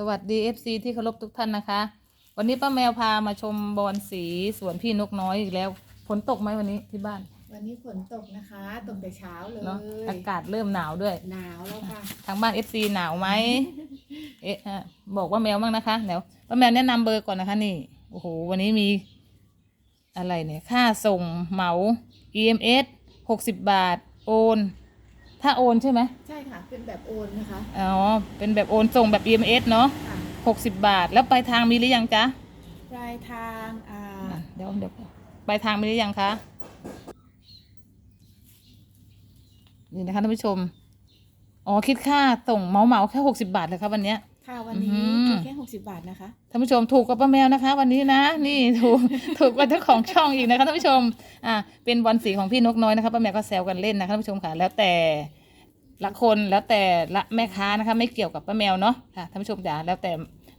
สวัสดี FC ที่เคารพทุกท่านนะคะ วันนี้ป้าแมวพามาชมบอนสีสวนพี่นกน้อยอีกแล้วฝนตกไหมวันนี้ที่บ้านวันนี้ฝนตกนะคะ ตกแต่เช้าเลยเนาะอากาศเริ่มหนาวด้วย หนาวแล้วค่ะ ทางบ้าน FC หนาวไหมเอ๊ะฮะบอกว่าแมวบ้างนะคะเดี๋ยวป้าแมวแนะนำเบอร์ก่อนนะคะนี่โอ้โหวันนี้มีอะไรเนี่ยค่าส่งเหมา EMS 60 บาท โอน ถ้าโอนใช่ไหมใช่ค่ะ เป็นแบบโอนนะคะอ๋อเป็นแบบโอนส่งแบบ EMS เนาะค่ะ60บาท แล้วปลายทางมีหรือยังจ๊ะปลายทางอ่า อะเดี๋ยวเดี๋ยวปลายทางมีหรือยังคะนี่นะคะท่านผู้ชมอ๋อคิดค่าส่งเหมาเหมาๆแค่หกสิบาทเลยครับวันเนี้ย ค่ะวันนี้อื้อหือคิดแค่หกสิบบาทนะคะท่านผู้ชมถูกกว่าป้าแมวนะคะ วันนี้นะนี่ถูกถูกกว่าเจ้าของช่องอีกนะคะท่านผู้ชมอ่าเป็นบอลสีของพี่นกน้อยนะคะป้าแมวก็แซวกันเล่นนะคะท่านผู้ชมค่ะแล้วแต่ละคนแล้วแต่ละแม่ค้านะคะ ไม่เกี่ยวกับป้าแมวเนาะค่ะท่านผู้ชมจ๋าแล้วแต่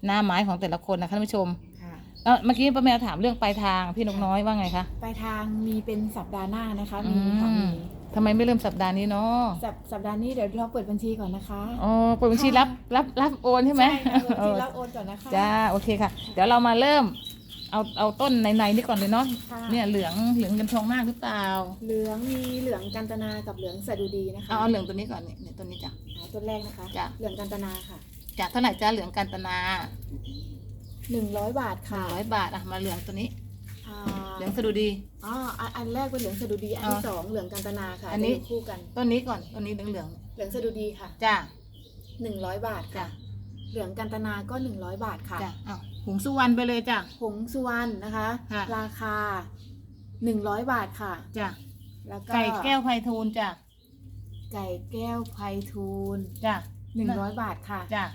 หน้าไม้ของแต่ละคนนะคะท่านผู้ชมค่ะเอ่อเมื่อกี้ป้าแมวถามเรื่องปลายทางพี่นกน้อยว่าไงคะปลายทางมีเป็นสัปดาห์หน้านะคะอืมีค่ะมมี ทำไมไม่เริ่มสัปดาห์นี้เนาะสัปสัปดาห์นี้เดี๋ยวเราเปิดบัญชีก่อนนะคะอ๋อเปิดบัญชีรับรับรับโอนใช่ไหมใช่ค่ะเปิดบัญชีเออรับโอนก่อนนะคะ จ้าโอเคค่ะ เดี๋ยวเรามาเริ่ม เอาเอาต้นในๆนี่ก่อนเลยเนาะค่ะ เนี่ยเหลืองเหลืองเงินทองมากหรือเปล่าเหลืองมีเหลืองกันตนากับเหลืองสะดุดีนะคะเอาเอาเหลืองตัวนี้ก่อนเนี่ยเนี่ยตัวนี้จ้ะ อ่าต้นแรกนะคะ จ้ะ เหลืองกันตนาค่ะจ้ะเท่าไหร่จ้าเหลืองกันตนาหนึ่งร้อยบาทหนึ่ค่ะงร้อยบาทอะมาเหลืองตัวนี้อ่า เหลืองสะดุดี อ๋ออันอันแรกเป็นเหลืองสะดุดี อันที่อ๋อสองเหลืองกันตนาค่ะอันนี้ จะยู่คู่กัน ต้นนี้ก่อนต้นนี้เหลืองเหลืองเหลืองสะดุดีค่ะๆจ้าหนึ่งร้อยบาทจ้าค่ะ เหลืองกันตนาก็หนึ่งร้อยบาทค่ะ จ้าอ้าวหุงสุวรรณไปเลยจ้ะผงสุวรรณนะคะ ค่ะ ราคาหนึ่งร้อยบาทค่ะ จ้ะแล้วก็ไก่แก้วไพฑูรย์จ้ะไก่แก้วไพฑูรย์จ้ะหนึ่งร้อยบาทค่ะ จ้ะ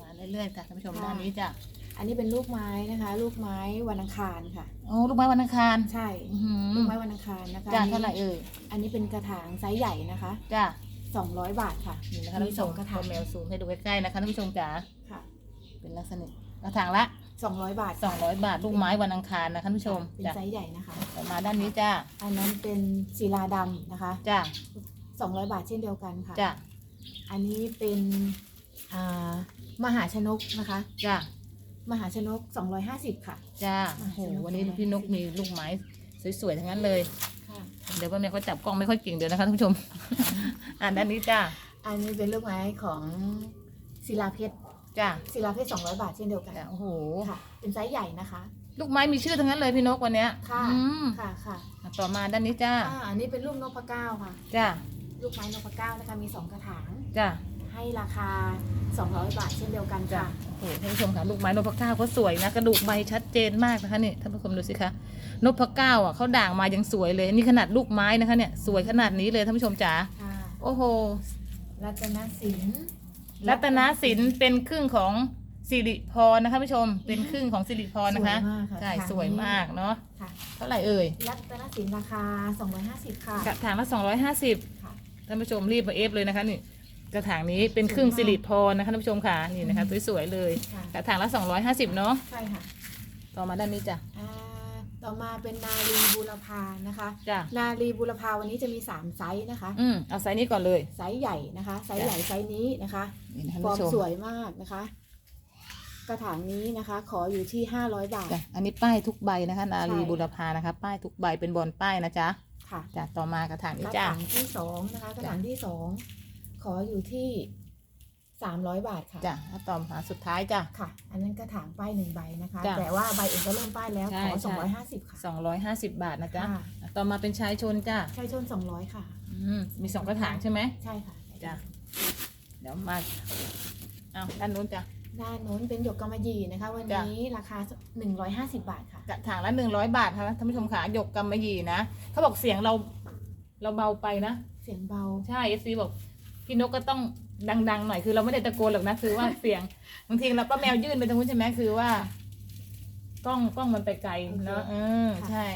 มาเรื่อยๆจ้ะท่านผู้ชมค่ะ ด้านนี้จ้ะอันนี้เป็นลูกไม้นะคะ ลูกไม้วันอังคารค่ะ โอ้ลูกไม้วันอังคารใช่อื้อหือลูกไม้วันอังคารนะคะจ้ะอันนี้เท่าไหร่เอ่ยอันนี้เป็นกระถางไซส์ใหญ่นะคะ จ้ะสองร้อยบาทค่ะ นี่นะคะมีท่านผู้ชสอมงกระถางตัวแมวซูมให้ดูใกล้ๆนะคะท่านผู้ชมจ๋าค่ะ เป็นลักษณะกระถางละสองร้อยบาท200 บาทลูกไม้วันอังคารนะคะท่านผู้ชมเป็นจ้ะไซส์ใหญ่นะคะ ต่อมาด้านนี้จ้าอันนั้นเป็นศิลาดำนะคะ จ้า200 บาทเช่นเดียวกันค่ะ จ้าอันนี้เป็นอ่ามหาชนกนะคะ จ้า มหาชนก 250 ค่ะ จ้าอะโอ้โหสนุกวันนี้สนานพี่นกมีลูกไม้สวยๆทั้งนั้นเลย ค่ะ เดี๋ยวป้าแมวเขาจับกล้องไม่ค่อยเก่งเดี๋ยวนะคะท่านผู้ชม อ่าด้านนี้จ้าอันนี้เป็นลูกไม้ของศิลาเพชรจ้าศิลาเพชร200 บาทเช่นเดียวกันจ้าโอ้โห ค่ะ เป็นไซส์ใหญ่นะคะ ลูกไม้มีชื่อทั้งนั้นเลยพี่นกวันเนี้ยค่ะ อืมค่ะ ค่ะอะต่อมาด้านนี้จ้าอ่าอันนี้เป็นลูกนพเก้าค่ะ จ้าลูกไม้นพเก้านะคะ มี 2 กระถาง จ้า ให้ราคา 200 บาทเช่นเดียวกันจ้าค่ะ โอ้โหท่านผู้ชมค่ะลูกไม้นพเก้าเขาสวยนะ กระดูกใบชัดเจนมากนะคะนี่ท่านผู้ชมดูสิคะนพเก้าอะเขาด่างมายังสวยเลย นี่ขนาดลูกไม้นะคะเนี่ยสวยขนาดนี้เลยท่านผู้ชมจ๋าค่ะโอ้โห รัตนสินรัตนศิลป์เป็นครึ่งของสิริพรนะคะผู้ชม เป็นครึ่งของสิริพรนะคะสวยมากค่ะใช่ทางนี้สวยมากเนาะค่ะ เท่าไหร่เอ่ยรัตนสินราคา 250 ค่ะกระถางละสองร้อยห้าสิบค่ะ ท่านผู้ชมรีบมาเอฟเลยนะคะนี่ กระถางนี้เป็นครึ่งสิริพรนะคะท่านผู้ชมค่ะนี่นะคะสวยๆเลยค่ะ กระถางละสองร้อยห้าสิบเนาะใช่ค่ะต่อมาด้านนี้จ้ะอ่าต่อมาเป็นนาลีบูรพานะคะ จ้ะนาลีบูรพาวันนี้จะมี 3 ไซส์นะคะ อืมเอาไซส์นี้ก่อนเลย ไซส์ใหญ่นะคะ ไซส์ใหญ่ไซส์นี้นะคะนี่นะคะฟท่านอร์มผู้ชมสวยมากนะคะ กระถางนี้นะคะ ขออยู่ที่ 500 บาท จ้ะอันนี้ป้ายทุกใบนะคะนาลีใช่ บุรพานะคะ ป้ายทุกใบเป็นบอลป้ายนะจ๊ะค่ะ จ้ะต่อมากระถางกนี้ระจ้ะ ถางที่สองนะคะ กระถางที่สอง ขออยู่ที่300บาทค่ะ จ้ะแล้วต่อมาสุดท้ายจ้ะ ค่ะ อันนั้นกระถางป้ายหนึ่งใบนะคะ จ้ะแต่ว่าใบอื่นก็เริ่มป้ายแล้ว ใช่ขอใช่250ค่ะสองร้อยห้าสิบบาทนะจ๊ะค่ะต่อมาเป็นชายชนจ้ะใช่ชน200ค่ะ อืมมีสองกระถางใช่ไหมใช่ค่ะ จ้ะเดี๋ยวมาเอาด้านนู้นจ้ะ ด้านโน้นเป็นหยกกำมะหยี่นะคะ วันจ้ะ นี้ราคา 150 บาทค่ะ กระถางละหนึ่งร้อยบาทค่ะท่านผู้ชมขาหยกกำมะหยี่นะเขาบอกเสียงเราเราเบาไปนะ เสียงเบา ใช่เอฟซีบอก พี่นกก็ต้องดังๆหน่อยคือเราไม่ได้ตะโกนหรอกนะคือว่าเสียงบางทีเราก็แมวยื่นไปตรงนู้นใช่ไหมคือว่ากล้องกล้องมันไปไกลเนาะเออใช่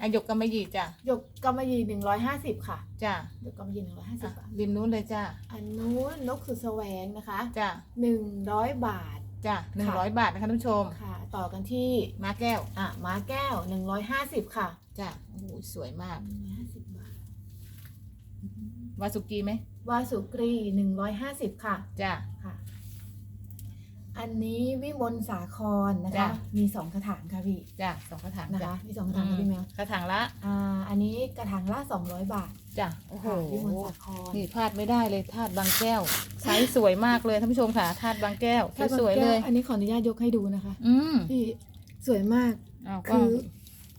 อาหยกกำมะหยี่จ้ะหยกกำมะหยี่150ค่ะจ้ะหยกกำมะหยี่150อะบาทริมนู้นเลยจ้ะอันนู้นนกสุดแสวงนะคะจ้ะ100บาทจ้ะหนึ่งร้อยบาทนะคะท่านผู้ชมค่ะ ต่อกันที่มาแก้วอะม้าแก้ว150ค่ะจ้ะโอ้โหสวยมาก150บาท วาสุกีไหมวาสุกรี150ค่ะ จ้ะ ค่ะอันอันนี้วิมลสาครนะคะ จ้ะ มีสองกระถางค่ะพี่ จ้ะสองกระถางนะจ้ะคะมีสองกระถางค่ะพี่แมวกระถางละอ่า อันนี้กระถางละสองร้อยบาทจ้ะโอ้โห ค่ะวิมลสาคร นี่พลาดไม่ได้เลยธาตุบางแก้วไซส์สวยมากเลยท่านผู้ชมค่ะธาตุบางแก้วถ้าสวยๆเลย อันนี้ขออนุญาตยกให้ดูนะคะ อืมพี่สวยมาก เอากล้องคือ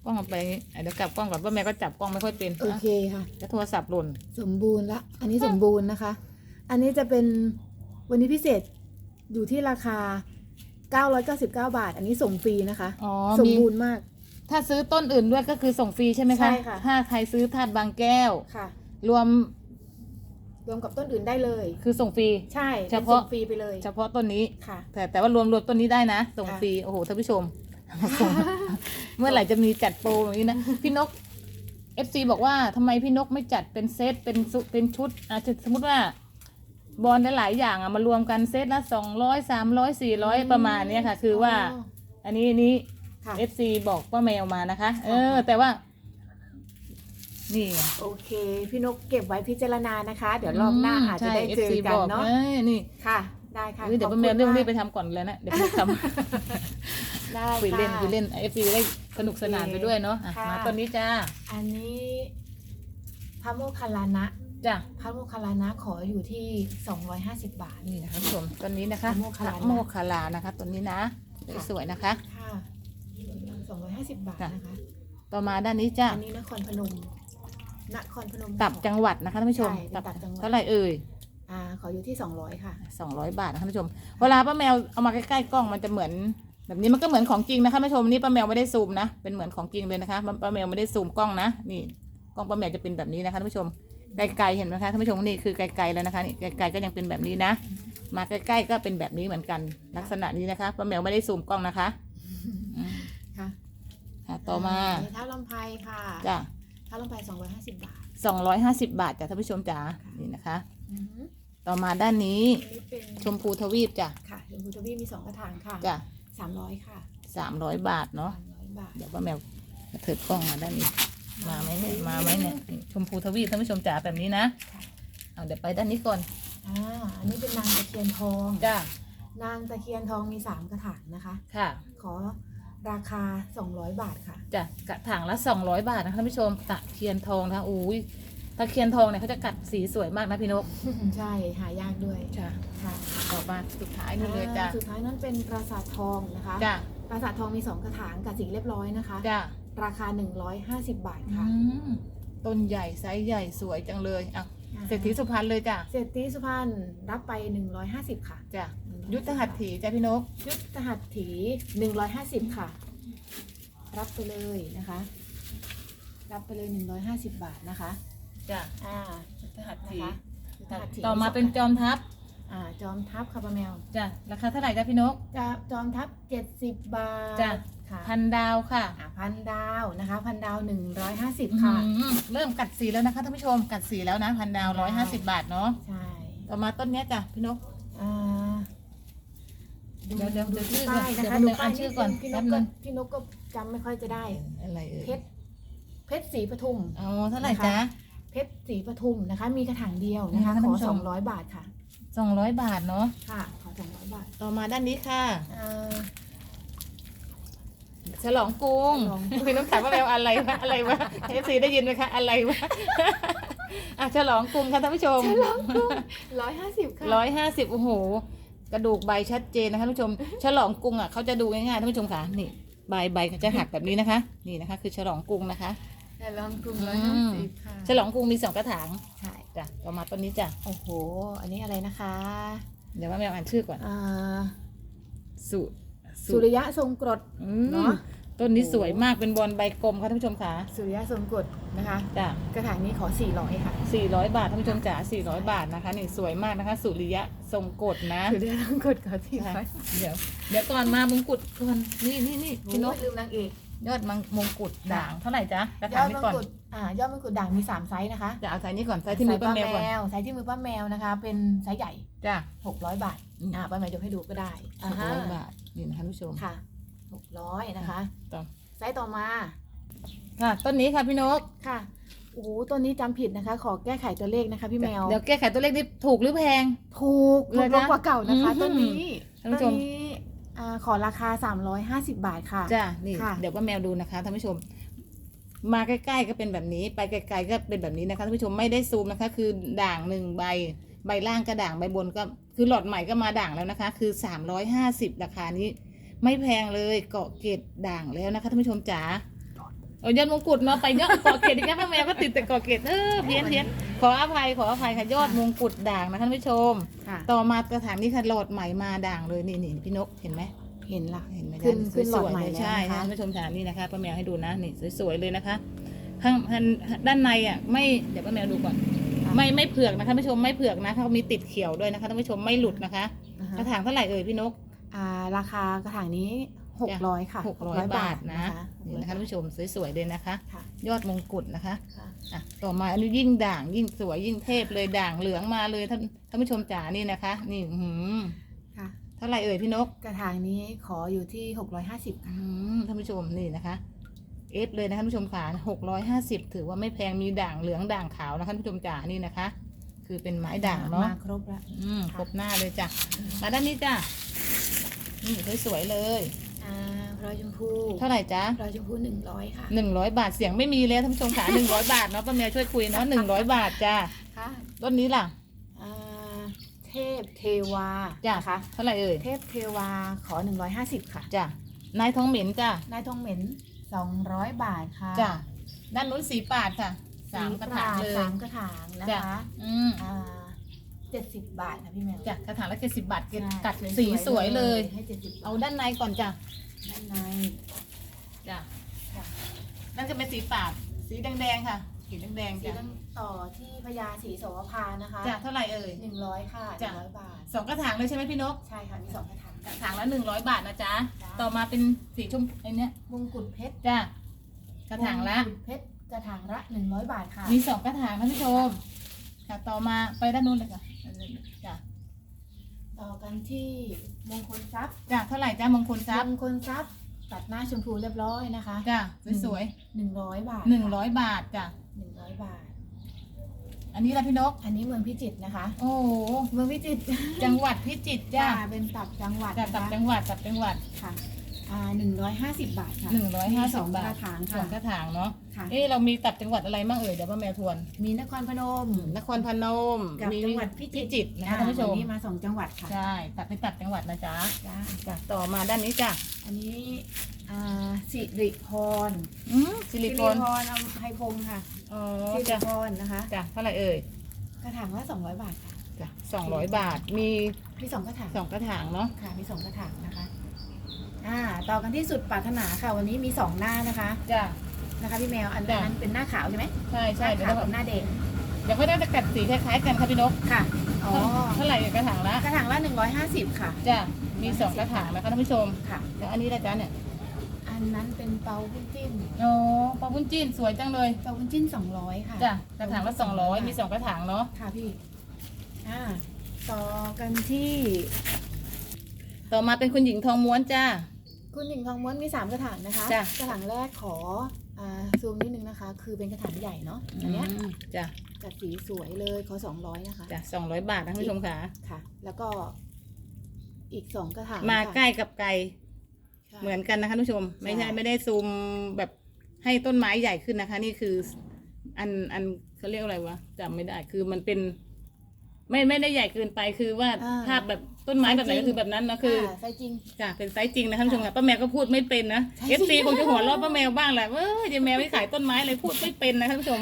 กล้องเอาไปอะเดี๋ยวกลับกล้องก่อนว่าแม่ก็จับกล้องไม่ค่อยเป็นโอเคค่ะจะโทรศัพท์หล่น สมบูรณ์ละ อันนี้สมบูรณ์นะคะ อันนี้จะเป็นวันนี้พิเศษอยู่ที่ราคา 999 บาท อันนี้ส่งฟรีนะคะ อ๋อสมมี บูรณ์มาก ถ้าซื้อต้นอื่นด้วยก็คือส่งฟรีใช่ไหมคะ ใช่ค่ะ ถ้าใครซื้อธาตุบางแก้ว ค่ะ รวมรวมกับต้นอื่นได้เลย คือส่งฟรี ใช่เฉพาะป็นส่งฟรีไปเลย เฉพาะต้นนี้ ค่ะ แต่แต่ว่ารวมรวมต้นนี้ได้นะ ส่งค่ะฟรี โอ้โหท่านผู้ชม ส่งเมื่อไหร่จะมีจัดโปรแบบนี้นะ พี่นก FC บอกว่าทำไมพี่นกไม่จัดเป็นเซตเป็นซุเป็นชุดอาจจะสมมติว่า บอลหลายๆอย่างอะมารวมกันเซตละสองร้อยสามร้อยสี่ร้อยประมาณเนี้ยค่ะ คือว่า อันนี้อันนี้ค่ะ FC บอกว่าแมวมานะคะ เออ แต่ว่า นี่ไง โอเค พี่นกเก็บไว้พิจารณานะคะ เดี๋ยวรอบหน้าอาจจะได้เจอใช่กัน FC เนาะบอ้ยนี่ ค่ะ ได้ค่ะเฮ้ยเดี๋ยวขป้าบแมคุวณเรื่องรีบมากไปทำก่อนเลยนะเดี๋ยวพี่นกทำได้คุยเล่นค่ะคุยเล่นเอฟซีได้สนุกสนานไปด้วยเนาะอะค่ะ มาต้นนี้จ้าอันนี้พระโมคคัลลานะจ้าพระโมคคัลลานะขออยู่ที่ 250 บาท นี่นะคะผู้ชมต้นนี้นะคะพระโมคคัลลานะ พระโมคคัลลานะคะต้นนี้นะค่ะสวยๆนะคะ ค่ะ250 บาทค่ะนะคะ ต่อมาด้านนี้จ้าอันนี้นครพนม นครพนมตับจังหวัดนะคะท่านผู้ชมใช่เป็นตับจังหวัด เท่าไหร่เอ่ย อ่าขออยู่ที่200ค่ะ สองร้อยบาทนะคะท่านผู้ชม เวลาป้าแมวเอามาใกล้ๆกล้องมันจะเหมือน แบบนี้มันก็เหมือนของจริงนะคะท่านผู้ชมนี่ป้าแมวไม่ได้ซูมนะเป็นเหมือนของจริงเลยนะคะป้าแมวไม่ได้ซูมกล้องนะนี่กล้องป้าแมวจะเป็นแบบนี้นะคะท่านผู้ชมไกลๆเห็นไหมคะท่านผู้ชมนี่คือไกลๆแล้วนะคะนี่ไกลๆก็ยังเป็นแบบนี้นะ มาใกล้ๆก็เป็นแบบนี้เหมือนกัน ลักษณะนี้นะคะป้าแมวไม่ได้ซูมกล้องนะคะอืมค่ะ ค่ะต่อมานเท้าลำไพค่ะจ้ะเท้าลำไพ250บาท สองร้อยห้าสิบบาทจ้ะท่านผู้ชมจ๋าค่ะนี่นะคะ อือหือ ต่อมาด้านนี้อันนี้เป็นชมพูทวีปจ้ะค่ะชมพูทวีปมีสองกระถางค่ะจ้ะ300ค่ะสามร้อยบาทเนาะ300บาท เดี๋ยวป้าแมวจะเถิดกล้องมาด้านนี้ มาไหมเนี่ยมาไหมเนี่ยนี่ชมพูทวีปท่านผู้ชมจ๋าแบบนี้นะค่ะ เอาเดี๋ยวไปด้านนี้ก่อนอ่าอันนี้เป็นนางตะเคียนทอง จ้ะนางตะเคียนทองมีสามกระถางนะคะ ค่ะขอราคา 200 บาทค่ะ จ้ะกระถางละสองร้อยบาทนะคะท่านผู้ชมตะเคียนทองนะคะอุ้ย ตะเคียนทองเนี่ยเขาจะกัดสีสวยมากนะพี่นกใช่หายากด้วยจ้ะค่ะต่อมาสุดท้ายนี่เลยจ้ะอ่าสุดท้ายนั้นเป็นปราสาททองนะคะจ้ะปราสาททองมี2กระถางกับสีเรียบร้อยนะคะจ้ะราคา 150 บาทอืค่ะมต้นใหญ่ไซส์ใหญ่สวยจังเลยอะเศรษฐีสุพรรณเลยจ้ะ เศรษฐีสุพรรณรับไป 150 ค่ะ จ้ะ150ยุทธหัตถีจ้ะพี่นก ยุทธหัตถี 150 ค่ะ รับไปเลยนะคะ รับไปเลย 150 บาทนะคะ จ้ะอ่ายุทธหัตนะถีคะยุทธหัตถีต่อมาเป็นจอมทัพอ่าจอมทัพค่ะป้าแมวจ้ะราคาเท่าไหร่จ้ะพี่นก จะจอมทัพ70 บาทจ้ะ ค่ะพันดาวค่ะอ่าพันดาวนะคะพันดาว 150 ค่ะ อืมเริ่มกัดสีแล้วนะคะท่านผู้ชมกัดสีแล้วนะพันดาวร้อยห้าสิบบาทเนาะใช่ต่อมาต้นเนี้ยจ้ะพี่นก อ่าเดี๋ยวเดี๋ยวเดี๋ยวชื่อก่อนป้ายนะคะเดี๋ดูยวแป๊บนึงป้ายอ่านชื่อก่อนพี่นแป๊กบนึก็ง พี่นกก็จำไม่ค่อยจะได้ อะไรเอ่ยเพชรเพชรสีปทุม อ๋อเท่าไหร่จ๊ะ เพชรสีปทุมนะคะ มีกระถางเดียวนะคะท่านขอผู้ชม200บาทค่ะสองร้อยบาทเนาะค่ะ ขอ200บาท ต่อมาด้านนี้ค่ะอ่าฉลองกรุงฉลองกรุง พี่น้องถามว่าแมวอะไรวะอะไรวะเอฟซีได้ยินไหมคะอะไรวะอะฉลองกรุงค่ะท่านผู้ชมร้อยห้าสิบค่ะ ร้อยห้าสิบโอ้โห กระดูกใบชัดเจนนะคะท่านผู้ชม ฉลองกรุงอะเขาจะดูง่ายๆท่านผู้ชมค่ะนี่ใบใบเขาจะหักแบบนี้นะคะ นี่นะคะ คือฉลองกรุงนะคะ แต่ลองกลุ่มอืร้อยห้ามสิบค่ะฉลองกรุงมีสองกระถางใช่จ้ะต่อมาต้นนี้จ้ะโอ้โห อันนี้อะไรนะคะเดี๋ยวว่าแมวอ่านชื่อก่อนอ่าสุสุริยะทรงกรดอืมเนาะต้นนี้สวยมากเป็นบอลใบกลมค่ะท่านผู้ชมค่ะสุริยะทรงกรดนะคะจ้ะกระถางนี้ขอ400ค่ะ400บาทท่านผู้ชมจ๋า400บาทนะคะนี่สวยมากนะคะ สุริยะทรงกฎนะสุริยะทรงกรดขอค่ะ400เดี๋ยวเดี๋ยวก่อนมามงกุฎก่อนนี่นี่นี่พี่พี่นนกกลืมนางเอก ยอดมังมงกุฎด่างเท่าไหร่จ๊ะกระยถาองดนี้มงก่อนกุฎอ่ายอดมงกุฎด่างมี3ไซส์นะคะจะเอาไซส์นี้ก่อนไซส์ที่มือป้าแมวก่อน ไซส์ที่มือป้าแมวนะคะ เป็นไซส์ใหญ่จ้ะ600บาทอืม อ่าป้าแมวยกให้ดูก็ได้อ่าฮะ600บาทนี่นะคะท่านผู้ชม ค่ะ600นะคะต่อ ไซส์ต่อมาค่ะต้นนี้ค่ะพี่นกค่ะโอ้โหตัวนี้จำผิดนะคะ ขอแก้ไขตัวเลขนะคะพี่แมว เดี๋ยวแก้ไขตัวเลขนี่ถูกหรือแพง ถูกเลถูยกนะลงกว่าเก่านะคะ อืม ต้นนี้ท่านผู้ชต้มนนี้ อ่าขอราคา 350 บาทค่ะ จ้านี่ค่ะ เดี๋ยวป้าแมวดูนะคะท่านผู้ชม มาใกล้ๆก็เป็นแบบนี้ ไปไกลๆก็เป็นแบบนี้นะคะท่านผู้ชมไม่ได้ซูมนะคะ คือด่างหนึ่งใบ ใบล่างก็ด่างใบบนก็คือหลอดใหม่ก็มาด่างแล้วนะคะ คือสามร้อยห้าสิบราคานี้ ไม่แพงเลยเกาะเกตด่างแล้วนะคะท่านผู้ชมจ๋า เอายอดมงกุฎเนาะไปยอดเกาะเกตอีกแล้วป้าแมวก็ติดแต่เกาะเกตเออเพี้ยนเพี้ยนขออภัยขออภัยค่ะยอดมงกุฎด่างนะคะท่านผู้ชม ค่ะ ต่อมากระถางนี้ค่ะหลอดใหม่มาด่างเลยนี่นี่พี่นกเห็นไหมเห็นละ เห็นไหมขึ้นด้าขึ้นหลอดสวยๆใหม่เลยแล้วใช่นะคะ ท่านผู้ชมฐานนี่นะคะป้าแมวให้ดูนะนี่สวยๆเลยนะคะข้างข้างด้านในอะไม่เดี๋ยวป้าแมวดูก่อนค่ะไม่ไม่เผือกนะคะท่านผู้ชมไม่เผือกนะเขามีติดเขียวด้วยนะคะท่านผู้ชมไม่หลุดนะคะนะคะกระถางเท่าไหร่เอ่ยพี่นก อ่า ราคากระถางนี้ 600 ค่ะหกร้อยบาทนะคะนี่นะคะท่านผู้ชมสวยๆเลยนะคะ ค่ะ ยอดมงกุฎนะคะค่ะ อะต่อมาอันนี้ยิ่งด่างยิ่งสวยยิ่งเทพเลยด่างเหลืองมาเลยท่านท่านผู้ชมจ๋านี่นะคะ นี่อื้อหือค่ะ เท่าไหร่เอ่ยพี่นก กระถางนี้ขออยู่ที่ 650 ค่ะ อืมท่านผู้ชมนี่นะคะเอฟเลยนะคะท่านผู้ชมขาหกร้อยห้าสิบถือว่าไม่แพงมีด่างเหลืองด่างขาวนะคะท่านผู้ชมจ๋านี่นะคะ คือเป็นไม้ด่างเนาะมาครบแล้วอืมค่ะครบหน้าเลยจ้ะมาด้านนี้จ้ะนี่สวยๆเลยอ่า รอยชมพูเท่าไหร่จ๊ะรอยชมพู100ค่ะหนึ่งร้อยบาทเสียงไม่มีเลยท่านผู้ชมขาหนึ่งร้อยบาทเนาะป้าแมวช่วยคุยเนาะหนึ่งร้อยบาทจ้ะค่ะต้นนี้ล่ะอ่าเทพเทวาจ้ะนะคะเท่าไหร่เอ่ยเทพเทวาขอ150ค่ะจ้ะนายทองเหม็นจ้ะนายทองเหม็น200บาทค่ะจ้ะด้านนู้นสีปาดค่ะสามกระถางเลยสามกระถางนะจ้ะคะอืมอ่าเจ็ดสิบบาทค่ะพี่แมวจ้ะกระถางละเจ็ดสิบบาทใช่กัดสีสวยเลยให้เจ็ดสิบเอาด้านในก่อนจ้ะ ด้านในจ้ะจ้ะนั่นจะเป็นสีปาด สีแดงๆค่ะสีแดงๆสีจ้ะด้านต่อที่พญาศรีโสภานะคะจ้ะเท่าไหร่เอ่ย หนึ่งร้อยค่ะหจ้ะ นึ่งร้อยบาท สองกระถางเลยใช่ไหมพี่นกใช่ค่ะ มีสองกระถางกระถางละหนึ่งร้อยบาทนะจ๊ะจ้ะต่อมาเป็นสีชมไอเนี้ยมงกุฎเพชรจ้ะกระถางละ มกุฎเพชรกระถางละหนึ่งร้อยบาทค่ะมีสองกระถางท่านผู้ชม ค่ะ ต่อมาไปด้านนู้นเลยค่ะจ้ะ ต่อกันที่มงคลทรัพย์จ้ะเท่าไหร่จ้ามงคลทรัพย์มงคลทรัพย์ตัดหน้าชมพูเรียบร้อยนะคะจ้ะสวยหนึ่งร้อยบาทๆหนึ่งร้อยบาทจ้ะหนึ่งร้อยบาท อันนี้ละพี่นก อันนี้เมืองพิจิตรนะคะ โอ้โหเมืองพิจิตรจังหวัดพิจิตรจ้ะเป็นตับจังหวัดจ้ะนะตับคะจังหวัดตับจังหวัด ค่ะ อ่าหนึ่งร้อยห้าสิบบาทค่ะหนึ่งร้อยห้ามีสิสบองบากทระถางสอค่ะงกระถางเนาะค่ะ เอ๊ะเรามีตับจังหวัดอะไรบ้างเอ่ยเดี๋ยวป้าแมวทวน มีนครพนม นครพนมกับมีจังหวัดพิจิตรจิตรนะคะท่านผู้ชมอ่วันนี้มาสองจังหวัดค่ะใช่ ตัดเป็นตัดจังหวัดนะจ๊ะจ้าจ้ะต่อมาด้านนี้จ้ะอันนี้อ่าสิริพรอืมสิริพรพรอำไพพงศ์ค่ะอ๋อสิริจ้ะพรนะคะ จ้ะเท่าไหร่เอ่ยกระถางละสองร้อยบาทค่ะจ้ะสองร้อยบาทมีมีสองกระถางสองกระถางเนาะค่ะมีสองกระถางนะคะ อ่าต่อกันที่สุดปรารถนาค่ะ วันนี้มีสองหน้านะคะจ้ะ นะคะพี่แมวอันจ้ะ นั้นเป็นหน้าขาวใช่ไหมใช่ใช่หเดี๋ยวน้าเราขาวกับหน้าแดงเดี๋ยวก็ได้จะกัดสีคล้ายๆกันค่ะพี่นกค่ะอ๋อเท่าไหร่กระถางละกระถางละหนึ่งร้อยห้าสิบค่ะจ้ะมีสองกระถางนะคะท่านผู้ชมค่ะ แล้วอันนี้ละจ๊ะเนี่ยอันนั้นเป็นเปาวุ้นจิ้นโอ้ปลาวุ้นจีนสวยจังเลยเปาวุ้นจิ้นสองร้อยค่ะจ้ะกระถางละสองร้อยมีสองกระถางเนาะค่ะพี่อ่าต่อกันที่ต่อมาเป็นคุณหญิงทองม้วนจ้า คุณหญิงทองม้วนมีสามกระถางนะคะ จ้ะ กระถางแรกขออ่าซูมนิดนึงนะคะ คือเป็นกระถางใหญ่เนาะอันเนี้ยมจ้ะจัดสีสวยเลยขอสองร้อยนะคะจ้ะสองร้อยบาทนะท่านผู้ชมค่ะค่ะ แล้วก็อีกสองกระถางมาค่ะใกล้กับไกลใช่เหมือนกันนะคะท่านผู้ชม ไม่ใช่ใช่ไม่ได้ซูมแบบให้ต้นไม้ใหญ่ขึ้นนะคะ นี่คือ อันอันเขาเรียกอะไรวะจำไม่ได้คือมันเป็น ไม่ไม่ได้ใหญ่เกินไปคือว่าอ่า ภาพแบบต้นไม้แบบไหนจริงก็คือแบบนั้นนะคือใช่จริง จ้ะเป็นไซส์จริงนะท่านผู้ชมค่ะป้าแมวก็พูดไม่เป็นนะใช่ เอฟซีคงจะหัวเราะป้าแมวบ้างแหละเออจะแมวไม่ขายต้นไม้เลยพูดไม่เป็นนะท่านผู้ชม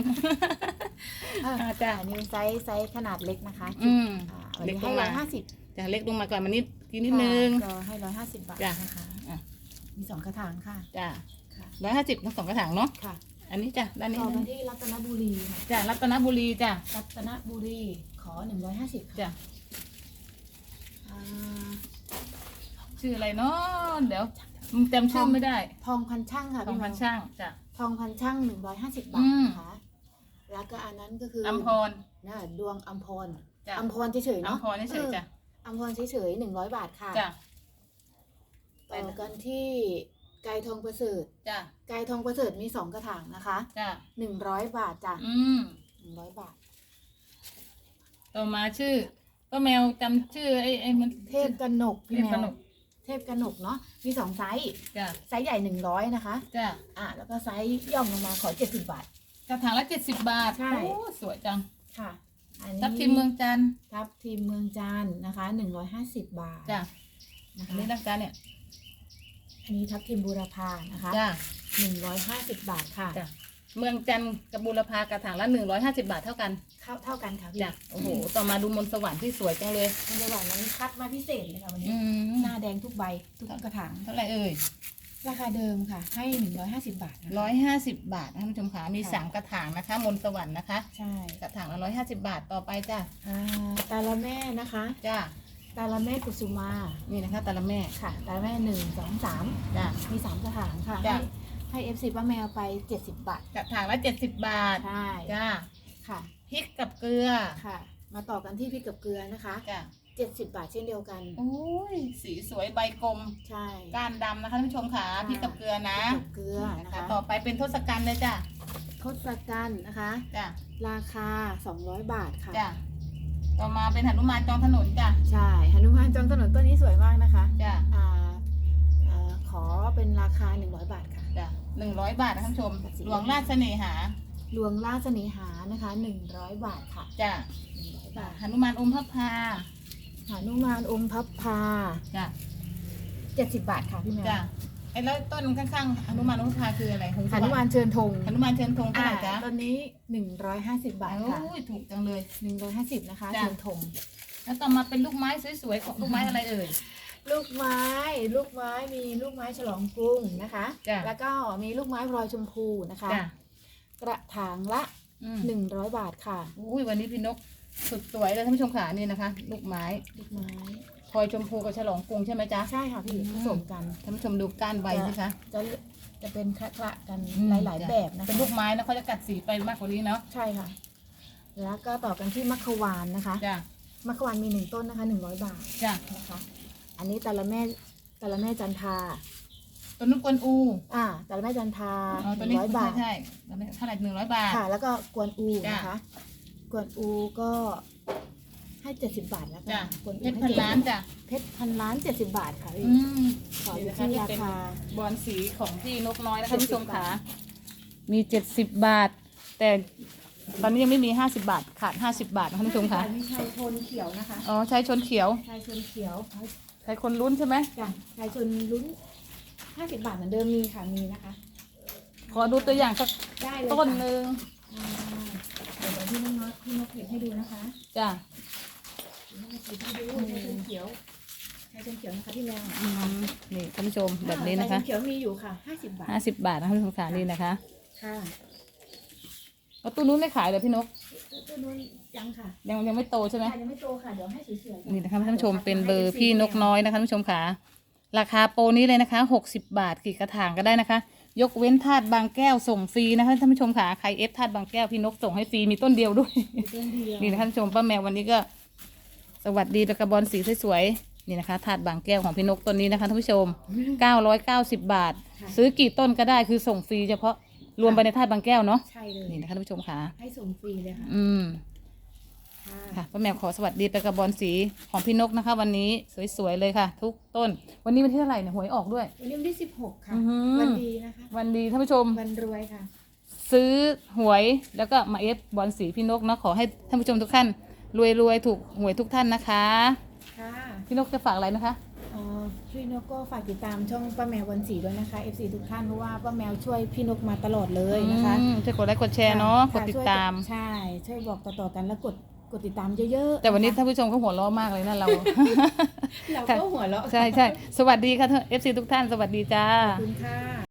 อ่าอ่าจ้ะ อันนี้ไซส์ไซส์ขนาดเล็กนะคะอืม อ่าวันเล็กนี้ลให้งมาร้อยห้าสิบจ้ะเล็กลงมาก่อนมานิดกินนิดนึงก็ให้ร้อยห้าสิบบาทจ้ะนะคะอะ มีสองกระถางค่ะจ้ะค่ะร้อยห้าสิบทั้งสองกระถางเนาะค่ะอันนี้จ้ะด้านนี้ต่อมาที่รัตนบุรีค่ะจ้ะรัตนบุรีจ้ะรัตนบุรีขอ หนึ่งร้อยห้าสิบค่ะจ้ะอ่าชื่ออะไรเนาะเดี๋ยวจำชื่อไม่ได้ทองพันช่างค่ะทองพี่พันแมวช่างจ้ะทองพันช่างหนึ่งร้อยห้าสิบบาอืทมนะคะแล้วก็อันนั้นก็คืออัอัมพรน่ะดวงอัมพรจ้ะอัมพรเฉยๆอัมเนาะพรเฉยๆจ้ะอัมพรเฉยๆหนึ่งร้อยบาทค่ะจ้ะต่อกันที่ไก่ทองประเสริฐจ้ะไก่ทองประเสริฐมีสองกระถางนะคะจ้ะหนึ่งร้อยบาทจ้ะอืมหนึ่งร้อยบาท ต่อมาชื่อป้าแมวจำชื่อไอ้ไอ้มันเทพกนกพี่เทพแมกวนกเทพกนกเนาะมีสองไซส์จ้ะไซส์ใหญ่หนึ่งร้อยนะคะ จ้ะอ่าแล้วก็ไซส์ย่อมลงมาขอเจ็ดสิบบาท กระถางละเจ็ดสิบบาทใช่ โอ้สวยจังค่ะ อันนี้ทับทิมเมืองจันทร์ทับทีมเมืองจันทร์นะคะหนึ่งร้อยห้าสิบบาทจ้ะนะอันคะนี้นะจ๊ะเนี่ยอันนี้ทับทิมบูรพานะคะจ้ะหนึ่งร้อยห้าสิบบาทค่ะ จ้ะ เมืองจันทร์กับบูรพากระถางละหนึ่งร้อยห้าสิบาทเท่ากันเท่าเท่ากันค่ะพี่จ้ะโอ้โห ต่อมาดูมนต์สวรรค์ที่สวยจังเลยในระหว่างนั้นคัดมาพิเศษเลยค่ะวันนี้ อืมหน้าแดงทุกใบทุกกระถางเท่าไหร่เอ่ยราคาเดิมค่ะ ให้หนึ่งร้อยห้าสิบบาทนะคะร้อยห้าสิบบาทท่านผู้ชมคะมีค่ะสามกระถางนะคะ มนต์สวรรค์นะคะ ใช่กระถางละร้อยห้าสิบาทต่อไปจ้ะอ่าตาละแม่นะคะ จ้ะตาละแม่กุสุมา นี่นะคะแต่ละแม่ ค่ะ ตาละแม่หนึ่งสองสามจ้ะ มีสามกระถางค่ะจ้ะ ให้ ให้เอฟซีป้าแมวไปเจ็ดสิบบาทกระถางละเจ็ดสิบบาทใช่จ้ะค่ะพริกกับเกลือค่ะ มาต่อกันที่พริกกับเกลือนะคะจ้ะเจ็ดสิบบาทเช่นเดียวกันโอ้ยสีสวยใบกลมใช่ก้านดำนะคะท่านผู้ชมค่ะค่ะพริกกับเกลือนะพริกกับเกลือนะนะคะคะ ต่อไปเป็นทศกัณฐ์เลยจ้ะทศกัณฐ์นะคะจ้ะราคา200บาทค่ะจ้ะต่อมาเป็นหนุมานจองถนนจ้ะใช่หนุมานจองถนนต้นนี้สวยมากนะคะจ้ะอ่าอ่าขอ เป็นราคา 100 บาทค่ะ จ้ะหนึ่งร้อยบาทนะท่านผู้ชม หลวงราชเสน่หาหลวงราชเสน่หานะคะ 100 บาทค่ะจ้ะ100จ้ะบาทหนุมานอมพระพาหนุมานองค์พับพา จ้ะ70 บาทค่ะพี่แมวจ้ะไอ้แล้วต้นข้างๆหนุมานอมพระพาคืออะไรหงสหวรนุรมานค์เชิญธงหนุมานเชิญธงเท่าไหร่จ๊ะอ่าต้นนี้ 150 บาทค่ะ โอ้ยถูกจังเลย 150 นะคะจ้ะ เชิญธงแล้วต่อมาเป็นลูกไม้สวยๆของลูกไม้อะไรเอ่ย ลูกไม้ ลูกไม้มีลูกไม้ฉลองกรุงนะคะ จ้ะ แล้วก็มีลูกไม้พลอยชมพูนะคะ จ้ะกระถางละ อืม100 บาทค่ะ อุ้ยวันนี้พี่นกสุดสวยเลยท่านผู้ชมขานี่นะคะ ลูกไม้ลูกไม้ พลอยชมพูกับฉลองกรุงใช่ไหมจ๊ะ ใช่ค่ะพี่อืม ผสมกัน ท่านผู้ชมดูก้านใบสิคะ จะจะเป็นคละๆกันอืมหลายๆแบบนะคะเป็นลูกไม้นะเขาจะกัดสีไปมากกว่านี้เนาะใช่ค่ะ แล้วก็ต่อกันที่มัคควานนะคะ จ้ะมัคควานมีหนึ่งต้นนะคะ 100 บาทจ้ะนะคะ อันนี้ตาละแม่ตาละแม่จันทาตัวนู้นกวนอูอ่าตาละแม่จันทาอ๋อหตัวนึ่นี้งร้อยบาท ใช่ใช่เท่าไหร่หนึ่งร้อยบาท ค่ะ แล้วก็กวนอูจ้ะนะคะ กวนอูก็ให้เจ็ดสิบบาทแล้วกัจ้ะกวนอูเพชรพันล้านจ้ะเพชรพันล้านเจ็ดสิบบาทค่ะพี่อืม ขออยู่ที่ราคา บอลสีของพี่นกน้อยนะคะ70ท่านผู้ชมขามีเจ็ดสิบบาท แต่ตอนนี้ยังไม่มีห้าสิบาท ขาดห้าสิบาทนะคะท่านผู้ชมค่ะมีชายชนเขียวนะคะ อ๋อ ใช้ชนเขียว ชายชนเขียว ใช้คนลุ้นใช่ไหมจ้ะชายชนลุ้นห้าสิบบาทเหมือนเดิมมีค่ะมีนะคะ ขอดูตัวอย่างสักได้เลยต้นค่ะหนึ่งอ่าเดี๋ยวพี่น้องน้อยพี่นกเก็บให้ดูนะคะจ้ะพี่นกเก็บให้ดูชายชนเขียวชายชนเขียวนะคะพี่แมวอืมนี่ท่านผู้ชมแบบนี้นะชาคะยชนเขียวมีอยู่ค่ะห้าสิบบาท ห้าสิบบาทนะคะท่านผู้ชมขานี่นะคะ ค่ะ แล้วตู้นู้นไม่ขายเลยพี่นกตัวนู้นยังค่ะยังยังไม่โตใช่ไหม ค่ะยังไม่โตค่ะ เดี๋ยวให้สวยๆนี่นะคะท่านผู้ชมเป็นเบอร์พี่นกน้อยนะคะท่านผู้ชมขาราคาโปรนี้เลยนะคะหกสิบบาทกี่กระถางก็ได้นะคะ ยกเว้นธาตุบางแก้วส่งฟรีนะคะท่านผู้ชมขาใครเอฟธาตุบางแก้วพี่นกส่งให้ฟรีมีต้นเดียวด้วยต้นเดียวนี่นะคะท่านผู้ชมป้าแมววันนี้ก็ สวัสดีประกระบอลสีสวยๆนี่นะคะถาดบางแก้วของพี่นกต้นนี้นะคะท่านผู้ชม 990 บาทค่ะซื้อกี่ต้นก็ได้คือส่งฟรีเฉพาะ รวมไปในถาดบางแก้วเนาะใช่เลยนี่นะคะท่านผู้ชมค่ะ ให้ส่งฟรีเลยค่ะ อืมค่ะค่ะป้าแมวขอสวัสดีประกระบอลสีของพี่นกนะคะ วันนี้สวยๆเลยค่ะ ทุกต้น วันนี้วันที่เท่าไหร่เนี่ยหวยออกด้วย วันนี้วันที่สิบหกค่ะอื้อหือวันดีนะคะ วันดีท่านผู้ชมวันรวยค่ะ ซื้อหวยแล้วก็มาเอฟบอลสีพี่นกเนาะขอให้ท่านผู้ชมทุกท่านรวยๆถูกหวยทุกท่านนะคะ ค่ะ พี่นกจะฝากอะไรนะคะ เอ่อพี่นกก็ฝากติดตามช่องป้าแมววันสีด้วยนะคะ FC ทุกท่านเพราะว่าป้าแมวช่วยพี่นกมาตลอดเลยนะคะอืมช่วยกดไลค์กดแชร์เนาะกดค่ติดช่วยตาม ใช่ ช่วยบอกต่อๆกันแล้วกดกดติดตามเยอะๆแต่วันนี้ะคะท่านผู้ชมก็หัวเราะมากเลยนะเรา เราก็หัวเราะใช่ใช่สวัสดีค่ะเอฟซีทุกท่านสวัสดีจ้า ขอบคุณค่ะ